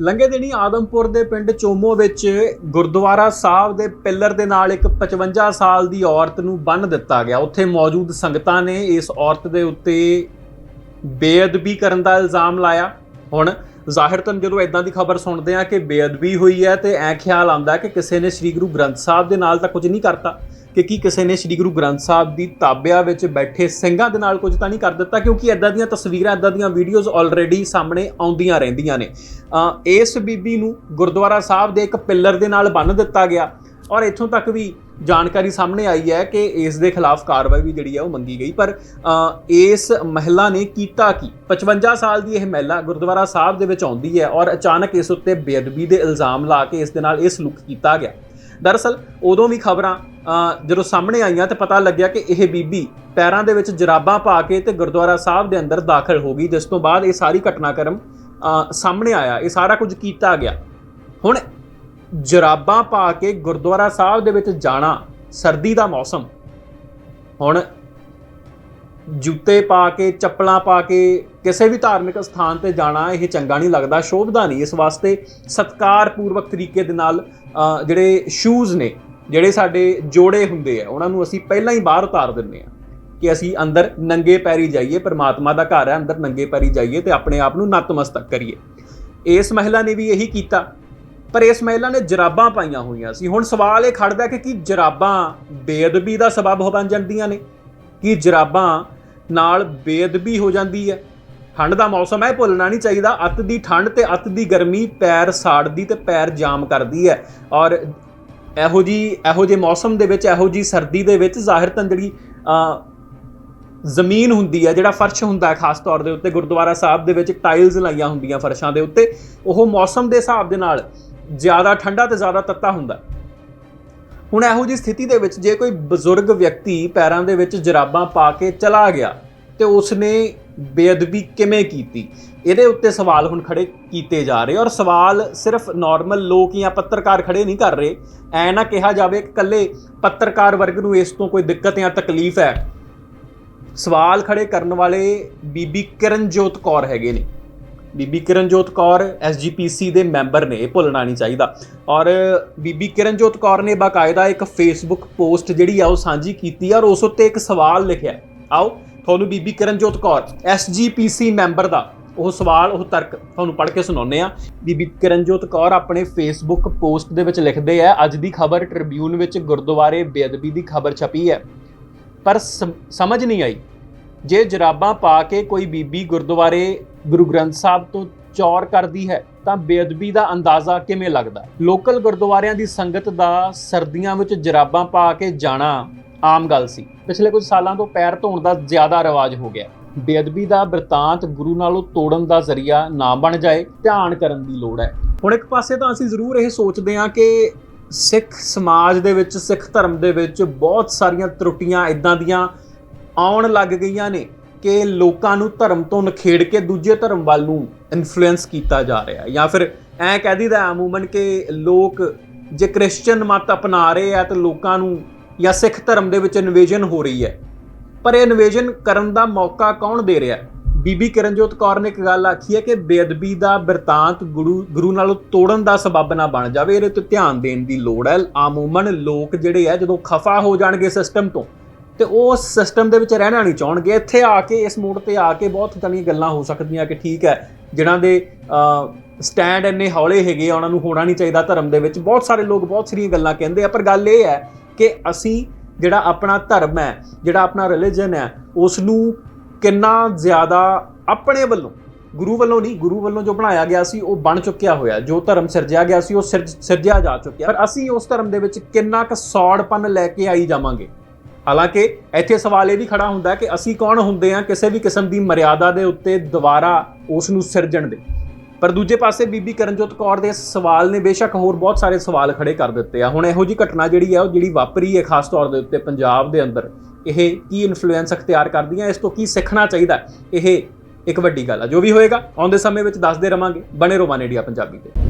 ਲੰਘੇ ਦਿਨੀ ਆਦਮਪੁਰ ਦੇ ਪਿੰਡ ਚੋਮੋ ਵਿੱਚ ਗੁਰਦੁਆਰਾ ਸਾਹਿਬ ਦੇ ਪਿੱਲਰ ਦੇ ਨਾਲ ਇੱਕ 55 ਸਾਲ ਦੀ ਔਰਤ ਨੂੰ ਬੰਨ੍ਹ ਦਿੱਤਾ ਗਿਆ। ਉੱਥੇ ਮੌਜੂਦ ਸੰਗਤਾਂ ਨੇ ਇਸ ਔਰਤ ਦੇ ਉੱਤੇ ਬੇਅਦਬੀ ਕਰਨ ਦਾ ਇਲਜ਼ਾਮ ਲਾਇਆ। ਹੁਣ ਜ਼ਾਹਿਰਤਨ ਜਦੋਂ ਇਦਾਂ ਦੀ ਖਬਰ ਸੁਣਦੇ ਆ ਕਿ ਬੇਅਦਬੀ ਹੋਈ ਹੈ ਤੇ ਐ ਖਿਆਲ ਆਉਂਦਾ ਕਿ ਕਿਸੇ ਨੇ ਸ੍ਰੀ ਗੁਰੂ ਗ੍ਰੰਥ ਸਾਹਿਬ ਦੇ ਨਾਲ ਤਾਂ ਕੁਝ ਨਹੀਂ ਕਰਤਾ, ਕਿ ਕੀ ਕਿਸੇ ਨੇ ਸ੍ਰੀ ਗੁਰੂ ਗ੍ਰੰਥ ਸਾਹਿਬ ਦੀ ਤਾਬਿਆ ਵਿੱਚ ਬੈਠੇ ਸਿੰਘਾਂ ਦੇ ਨਾਲ ਕੁਝ ਤਾਂ ਨਹੀਂ ਕਰ ਦਿੱਤਾ, ਕਿਉਂਕਿ ਇਦਾਂ ਦੀਆਂ ਤਸਵੀਰਾਂ ਇਦਾਂ ਦੀਆਂ ਵੀਡੀਓਜ਼ ਆਲਰੇਡੀ ਸਾਹਮਣੇ ਆਉਂਦੀਆਂ ਰਹਿੰਦੀਆਂ ਨੇ। ਇਸ ਬੀਬੀ ਨੂੰ ਗੁਰਦੁਆਰਾ ਸਾਹਿਬ ਦੇ ਇੱਕ ਪਿੱਲਰ ਦੇ ਨਾਲ ਬੰਨ੍ਹ ਦਿੱਤਾ ਗਿਆ। ਔਰ ਇੱਥੋਂ ਤੱਕ ਵੀ ਜਾਣਕਾਰੀ ਸਾਹਮਣੇ ਆਈ ਹੈ ਕਿ ਇਸ ਦੇ ਖਿਲਾਫ ਕਾਰਵਾਈ ਵੀ ਜਿਹੜੀ ਹੈ ਉਹ ਮੰਗੀ ਗਈ। ਪਰ ਇਸ ਮਹਿਲਾ ਨੇ ਕੀਤਾ ਕੀ? 55 ਸਾਲ ਦੀ ਇਹ ਮਹਿਲਾ ਗੁਰਦੁਆਰਾ ਸਾਹਿਬ ਦੇ ਵਿੱਚ ਆਉਂਦੀ ਹੈ ਔਰ ਅਚਾਨਕ ਇਸ ਉੱਤੇ ਬੇਅਦਬੀ ਦੇ ਇਲਜ਼ਾਮ ਲਾ ਕੇ ਇਸ ਦੇ ਨਾਲ ਇਹ ਸਲੂਕ ਕੀਤਾ ਗਿਆ। ਦਰਅਸਲ, ਉਦੋਂ ਵੀ ਖਬਰਾਂ ਜਦੋਂ ਸਾਹਮਣੇ ਆਈਆਂ ਤੇ ਪਤਾ ਲੱਗਿਆ ਕਿ ਇਹ ਬੀਬੀ ਪੈਰਾਂ ਦੇ ਵਿੱਚ ਜਰਾਬਾਂ ਪਾ ਕੇ ਤੇ ਗੁਰਦੁਆਰਾ ਸਾਹਿਬ ਦੇ ਅੰਦਰ ਦਾਖਲ ਹੋ ਗਈ, ਜਿਸ ਤੋਂ ਬਾਅਦ ਇਹ ਸਾਰੀ ਘਟਨਾਕ੍ਰਮ ਸਾਹਮਣੇ ਆਇਆ, ਇਹ ਸਾਰਾ ਕੁਝ ਕੀਤਾ ਗਿਆ। ਹੁਣ ਜਰਾਬਾਂ ਪਾ ਕੇ ਗੁਰਦੁਆਰਾ ਸਾਹਿਬ ਦੇ ਵਿੱਚ ਜਾਣਾ, ਸਰਦੀ ਦਾ ਮੌਸਮ। ਹੁਣ ਜੁੱਤੇ ਪਾ ਕੇ, ਚੱਪਲਾਂ ਪਾ ਕੇ ਕਿਸੇ ਵੀ ਧਾਰਮਿਕ ਸਥਾਨ ਤੇ ਜਾਣਾ, ਇਹ ਚੰਗਾ ਨਹੀਂ ਲੱਗਦਾ, ਸ਼ੋਭਦਾ ਨਹੀਂ। ਇਸ ਵਾਸਤੇ ਸਤਕਾਰਪੂਰਵਕ ਤਰੀਕੇ ਦੇ ਨਾਲ ਜਿਹੜੇ ਸ਼ੂਜ਼ ਨੇ, ਜਿਹੜੇ ਸਾਡੇ ਜੋੜੇ ਹੁੰਦੇ ਆ, ਉਹਨਾਂ ਨੂੰ ਅਸੀਂ ਪਹਿਲਾਂ ਹੀ ਬਾਹਰ ਉਤਾਰ ਦਿੰਦੇ ਆ ਕਿ ਅਸੀਂ ਅੰਦਰ ਨੰਗੇ ਪੈਰੀ ਜਾਈਏ, ਪਰਮਾਤਮਾ ਦਾ ਘਰ ਹੈ, ਅੰਦਰ ਨੰਗੇ ਪੈਰੀ ਜਾਈਏ ਤੇ ਆਪਣੇ ਆਪ ਨੂੰ ਨਤਮਸਤਕ ਕਰੀਏ। ਇਸ ਮਹਿਲਾ ਨੇ ਵੀ ਇਹੀ ਕੀਤਾ। ਪਰ ਇਸ ਮਹਿਲਾ ਨੇ ਜਰਾਬਾਂ ਪਾਈਆਂ ਹੋਈਆਂ ਸੀ। ਹੁਣ ਸਵਾਲ ਇਹ ਖੜਦਾ ਕਿ ਕੀ ਜਰਾਬਾਂ ਬੇਅਦਬੀ ਦਾ ਸਬਬ ਹੋ ਬਣ ਜਾਂਦੀਆਂ ਨੇ? ਕੀ ਜਰਾਬਾਂ ਨਾਲ ਬੇਅਦਬੀ ਹੋ ਜਾਂਦੀ ਹੈ? ਠੰਡ ਦਾ ਮੌਸਮ ਹੈ ਭੁੱਲਣਾ ਨਹੀਂ ਚਾਹੀਦਾ। ਅੱਤ ਦੀ ਠੰਡ ਤੇ ਅੱਤ ਦੀ ਗਰਮੀ ਪੈਰ ਸਾੜਦੀ ਤੇ ਪੈਰ ਜਾਮ ਕਰਦੀ ਹੈ। ਔਰ ਇਹੋ ਜੀ, ਇਹੋ ਜਿਹੇ ਮੌਸਮ ਦੇ ਵਿੱਚ, ਇਹੋ ਜੀ ਸਰਦੀ ਦੇ ਵਿੱਚ ਜ਼ਾਹਿਰ ਜ਼ਾਹਿਰਤਨ ਜਿਹੜੀ ਜ਼ਮੀਨ ਹੁੰਦੀ ਹੈ, ਜਿਹੜਾ ਫਰਸ਼ ਹੁੰਦਾ ਖਾਸ ਤੌਰ ਦੇ ਉੱਤੇ ਗੁਰਦੁਆਰਾ ਸਾਹਿਬ ਦੇ ਵਿੱਚ ਟਾਈਲਸ ਲਾਈਆਂ ਹੁੰਦੀਆਂ ਫਰਸ਼ਾਂ ਦੇ ਉੱਤੇ, ਉਹ ਮੌਸਮ ਦੇ ਹਿਸਾਬ ਦੇ ਨਾਲ ਜ਼ਿਆਦਾ ਠੰਡਾ ਤੇ ਜ਼ਿਆਦਾ ਤੱਤਾ ਹੁੰਦਾ ਹੁਣ ਇਹੋ ਜੀ ਸਥਿਤੀ ਦੇ ਵਿੱਚ ਜੇ ਕੋਈ ਬਜ਼ੁਰਗ ਵਿਅਕਤੀ ਪੈਰਾਂ ਦੇ ਵਿੱਚ ਜਰਾਬਾਂ ਪਾ ਕੇ ਚਲਾ ਗਿਆ ਤੇ ਉਸਨੇ ਬੇਅਦਬੀ ਕਿਵੇਂ ਕੀਤੀ? ਇਹਦੇ ਉੱਤੇ ਸਵਾਲ ਹੁਣ ਖੜੇ ਕੀਤੇ ਜਾ ਰਹੇ ਔਰ ਸਵਾਲ ਸਿਰਫ ਨਾਰਮਲ ਲੋਕ ਜਾਂ ਪੱਤਰਕਾਰ ਖੜੇ ਨਹੀਂ ਕਰ ਰਹੇ। ਐ ਨਾ ਕਿਹਾ ਜਾਵੇ ਕਿ ਇਕੱਲੇ ਪੱਤਰਕਾਰ ਵਰਗ ਨੂੰ ਇਸ ਤੋਂ ਕੋਈ ਦਿੱਕਤ ਜਾਂ ਤਕਲੀਫ ਹੈ। ਸਵਾਲ ਖੜੇ ਕਰਨ ਵਾਲੇ ਬੀਬੀ ਕਿਰਨਜੋਤ ਕੌਰ ਹੈਗੇ ਨੇ। ਬੀਬੀ ਕਿਰਨਜੋਤ ਕੌਰ ਐਸਜੀਪੀਸੀ ਦੇ ਮੈਂਬਰ ਨੇ, ਇਹ ਭੁੱਲਣਾ ਨਹੀਂ ਚਾਹੀਦਾ। ਔਰ ਬੀਬੀ ਕਿਰਨਜੋਤ ਕੌਰ ਨੇ ਬਾਕਾਇਦਾ ਇੱਕ ਫੇਸਬੁੱਕ ਪੋਸਟ ਜਿਹੜੀ ਆ, ਉਹ ਸਾਂਝੀ ਕੀਤੀ ਔਰ ਉਸ ਉੱਤੇ ਇੱਕ ਸਵਾਲ ਲਿਖਿਆ ਆਓ, ਤੁਹਾਨੂੰ ਬੀਬੀ ਕਿਰਨਜੋਤ ਕੌਰ ਐਸਜੀਪੀਸੀ ਮੈਂਬਰ ਦਾ ਉਹ ਸਵਾਲ, ਉਹ ਤਰਕ ਤੁਹਾਨੂੰ ਪੜ੍ਹ ਕੇ ਸੁਣਾਉਂਦੇ ਆ ਬੀਬੀ ਕਿਰਨਜੋਤ ਕੌਰ ਆਪਣੇ ਫੇਸਬੁੱਕ ਪੋਸਟ ਦੇ ਵਿੱਚ ਲਿਖਦੇ ਆ, ਅੱਜ ਦੀ ਖਬਰ ਟ੍ਰਿਬਿਊਨ ਵਿੱਚ ਗੁਰਦੁਆਰੇ ਬੇਅਦਬੀ ਦੀ ਖਬਰ ਛਪੀ ਹੈ। ਪਰ ਸਮਝ ਨਹੀਂ ਆਈ। ਜੇ ਜਰਾਬਾਂ ਪਾ ਕੇ ਕੋਈ ਬੀਬੀ ਗੁਰਦੁਆਰੇ ਗੁਰੂ ਗ੍ਰੰਥ ਸਾਹਿਬ ਤੋਂ ਚੌਰ ਕਰਦੀ ਹੈ, ਤਾਂ ਬੇਅਦਬੀ ਦਾ ਅੰਦਾਜ਼ਾ ਕਿਵੇਂ ਲੱਗਦਾ? ਲੋਕਲ ਗੁਰਦੁਆਰਿਆਂ ਦੀ ਸੰਗਤ ਦਾ ਸਰਦੀਆਂ ਵਿੱਚ ਜਰਾਬਾਂ ਪਾ ਕੇ ਜਾਣਾ ਆਮ ਗੱਲ ਸੀ। ਪਿਛਲੇ ਕੁਝ ਸਾਲਾਂ ਤੋਂ ਪੈਰ ਧੋਣ ਦਾ ਜ਼ਿਆਦਾ ਰਿਵਾਜ ਹੋ ਗਿਆ। ਬੇਅਦਬੀ ਦਾ ਬ੍ਰਿਤਾਂਤ ਗੁਰੂ ਨਾਲੋਂ ਤੋੜਨ ਦਾ ਜ਼ਰੀਆ ਨਾ ਬਣ ਜਾਏ, ਧਿਆਨ ਕਰਨ ਦੀ ਲੋੜ ਹੈ। ਹੁਣ ਇੱਕ ਪਾਸੇ ਤਾਂ ਅਸੀਂ ਜ਼ਰੂਰ ਇਹ ਸੋਚਦੇ ਹਾਂ ਕਿ ਸਿੱਖ ਸਮਾਜ ਦੇ ਵਿੱਚ, ਸਿੱਖ ਧਰਮ ਦੇ ਵਿੱਚ ਬਹੁਤ ਸਾਰੀਆਂ ਤਰੁੱਟੀਆਂ ਇਦਾਂ ਦੀਆਂ ਆਉਣ ਲੱਗ ਗਈਆਂ ਨੇ। ਕਿ ਲੋਕਾਂ ਨੂੰ ਧਰਮ ਤੋਂ ਨਖੇੜ ਕੇ ਦੂਜੇ ਧਰਮ ਵੱਲ ਨੂੰ ਇਨਫਲੂਐਂਸ ਕੀਤਾ ਜਾ ਰਿਹਾ ਜਾਂ ਫਿਰ ਐ ਕਹਿ ਦਿੰਦਾ ਅਮੂਮਨ ਕਿ ਲੋਕ ਜੇ ਕ੍ਰਿਸਚੀਅਨ ਮਤ ਅਪਣਾ ਰਹੇ ਆ ਤੇ ਲੋਕਾਂ ਨੂੰ ਜਾਂ ਸਿੱਖ ਧਰਮ ਦੇ ਵਿੱਚ ਇਨਵੇਜਨ ਹੋ ਰਹੀ ਹੈ। ਪਰ ਇਹ ਇਨਵੇਜਨ ਕਰਨ ਦਾ ਮੌਕਾ ਕੌਣ ਦੇ ਰਿਹਾ ਬੀਬੀ ਕਿਰਨਜੋਤ ਕੌਰ ਨੇ ਇੱਕ ਗੱਲ ਆਖੀ ਹੈ ਕਿ ਬੇਅਦਬੀ ਦਾ ਬਿਰਤਾਂਤ ਗੁਰੂ ਗੁਰੂ ਨਾਲੋਂ ਤੋੜਨ ਦਾ ਸਬਬ ਨਾ ਬਣ ਜਾਵੇ, ਇਹਦੇ ਤੇ ਧਿਆਨ ਦੇਣ ਦੀ ਲੋੜ ਹੈ। ਆਮੂਮਨ ਲੋਕ ਜਿਹੜੇ ਆ ਜਦੋਂ ਖਫਾ ਹੋ ਜਾਣਗੇ ਸਿਸਟਮ ਤੋਂ ਤੇ ਉਹ ਸਿਸਟਮ ਦੇ ਵਿੱਚ ਰਹਿਣਾ ਨਹੀਂ ਚਾਹਣਗੇ। ਇੱਥੇ ਆ ਕੇ ਇਸ ਮੋੜ ਤੇ ਆ ਕੇ ਬਹੁਤ ਸਾਰੀਆਂ ਗੱਲਾਂ ਹੋ ਸਕਦੀਆਂ ਕਿ ਠੀਕ ਹੈ ਜਿਨ੍ਹਾਂ ਦੇ ਸਟੈਂਡ ਇੰਨੇ ਹੌਲੇ ਹੈਗੇ ਆ, ਉਹਨਾਂ ਨੂੰ ਹੋਣਾ ਨਹੀਂ ਚਾਹੀਦਾ ਧਰਮ ਦੇ ਵਿੱਚ। ਬਹੁਤ ਸਾਰੇ ਲੋਕ ਬਹੁਤ ਸਾਰੀਆਂ ਗੱਲਾਂ ਕਹਿੰਦੇ ਆ ਪਰ ਗੱਲ ਇਹ ਹੈ ਕਿ ਅਸੀਂ ਜਿਹੜਾ ਆਪਣਾ ਧਰਮ ਹੈ ਜਿਹੜਾ ਆਪਣਾ ਰਿਲੀਜਨ ਹੈ ਉਸ ਨੂੰ ਕਿੰਨਾ ਜ਼ਿਆਦਾ ਆਪਣੇ ਵੱਲੋਂ ਗੁਰੂ ਵੱਲੋਂ ਨਹੀਂ ਗੁਰੂ ਵੱਲੋਂ ਜੋ ਬਣਾਇਆ ਗਿਆ ਸੀ ਉਹ ਬਣ ਚੁੱਕਿਆ ਹੋਇਆ। ਜੋ ਧਰਮ ਸਿਰਜਿਆ ਗਿਆ ਸੀ ਉਹ ਸਿਰਜ- ਸਿਰਜਿਆ ਜਾ ਚੁੱਕਿਆ। ਪਰ ਅਸੀਂ ਉਸ ਧਰਮ ਦੇ ਵਿੱਚ ਕਿੰਨਾ ਕੁ ਸੌੜਪਨ ਲੈ ਕੇ ਆਈ ਜਾਵਾਂਗੇ। ਹਾਲਾਂਕਿ ਇੱਥੇ ਸਵਾਲ ਇਹ ਵੀ ਖੜਾ ਹੁੰਦਾ ਕਿ ਅਸੀਂ ਕੌਣ ਹੁੰਦੇ ਹਾਂ, ਕਿਸੇ ਵੀ ਕਿਸਮ ਦੀ ਮਰਿਆਦਾ ਦੇ ਉੱਤੇ ਦੁਬਾਰਾ ਉਸ ਨੂੰ ਸਿਰਜਣ ਦੇ। ਪਰ ਦੂਜੇ ਪਾਸੇ ਬੀਬੀ ਕਰਨਜੋਤ ਕੌਰ ਦੇ ਸਵਾਲ ਨੇ ਬੇਸ਼ੱਕ ਹੋਰ ਬਹੁਤ ਸਾਰੇ ਸਵਾਲ ਖੜੇ ਕਰ ਦਿੱਤੇ ਆ। ਹੁਣ ਇਹੋ ਜੀ ਘਟਨਾ ਜਿਹੜੀ ਆ, ਉਹ ਜਿਹੜੀ ਵਾਪਰੀ ਹੈ, ਖਾਸ ਤੌਰ ਦੇ ਉੱਤੇ ਪੰਜਾਬ ਦੇ ਅੰਦਰ, ਇਹ ਕੀ ਇਨਫਲੂਐਂਸ ਅਖਤਿਆਰ ਕਰਦੀਆਂ ਇਸ ਤੋਂ ਕੀ ਸਿੱਖਣਾ ਚਾਹੀਦਾ? ਇਹ ਇੱਕ ਵੱਡੀ ਗੱਲ ਆ। ਜੋ ਵੀ ਹੋਏਗਾ, ਆਉਂਦੇ ਸਮੇਂ ਵਿੱਚ ਦੱਸਦੇ ਰਵਾਂਗੇ। ਬਣੇ ਰਹੋ ਵਨ ਇੰਡੀਆ ਪੰਜਾਬੀ ਤੇ।